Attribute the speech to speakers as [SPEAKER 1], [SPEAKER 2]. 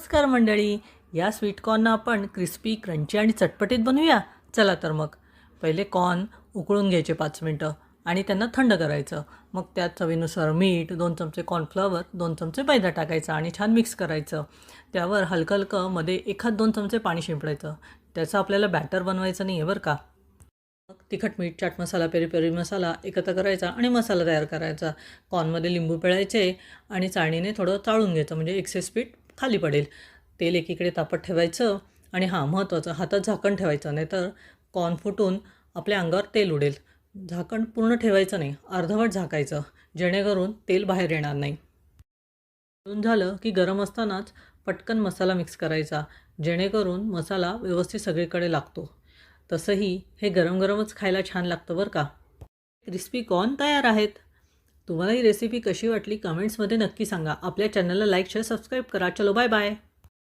[SPEAKER 1] नमस्कार मंडळी. या स्वीट कॉर्ननं आपण क्रिस्पी क्रंची आणि चटपटीत बनवूया. चला तर मग. पहिले कॉर्न उकळून घ्यायचे पाच मिनटं आणि त्यांना थंड करायचं. मग त्यात चवीनुसार मीठ दोन चमचे कॉर्नफ्लॉवर दोन चमचे मैदा टाकायचा आणि छान मिक्स करायचं. त्यावर हलकं हलकं मध्ये एखाद दोन चमचे पाणी शिंपडायचं. त्याचं आपल्याला बॅटर बनवायचं नाही आहे बरं का. मग तिखट मीठ चाट मसाला पेरी पेरी मसाला एकत्र करायचा आणि मसाला तयार करायचा. कॉर्नमध्ये लिंबू पिळायचे आणि चाळणीने थोडं चाळून घ्यायचं म्हणजे एक्सेस पीठ. खाली पडेल. तेल एकीकडे तापत ठेवायचं आणि हां महत्त्वाचं हातात झाकण ठेवायचं नाहीतर कॉर्न फुटून आपल्या अंगावर तेल उडेल. झाकण पूर्ण ठेवायचं नाही अर्धवट झाकायचं जेणेकरून तेल बाहेर येणार नाही. तळून झालं की गरम असतानाच पटकन मसाला मिक्स करायचा जेणेकरून मसाला व्यवस्थित सगळीकडे लागतो. तसंही हे गरम गरमच खायला छान लागतं बरं का. क्रिस्पी कॉर्न तयार आहेत. तुम्हाला ही रेसिपी कशी वाटली कमेंट्समध्ये नक्की सांगा. आपल्या चॅनलला लाईक शेअर सबस्क्राईब करा. चलो बाय बाय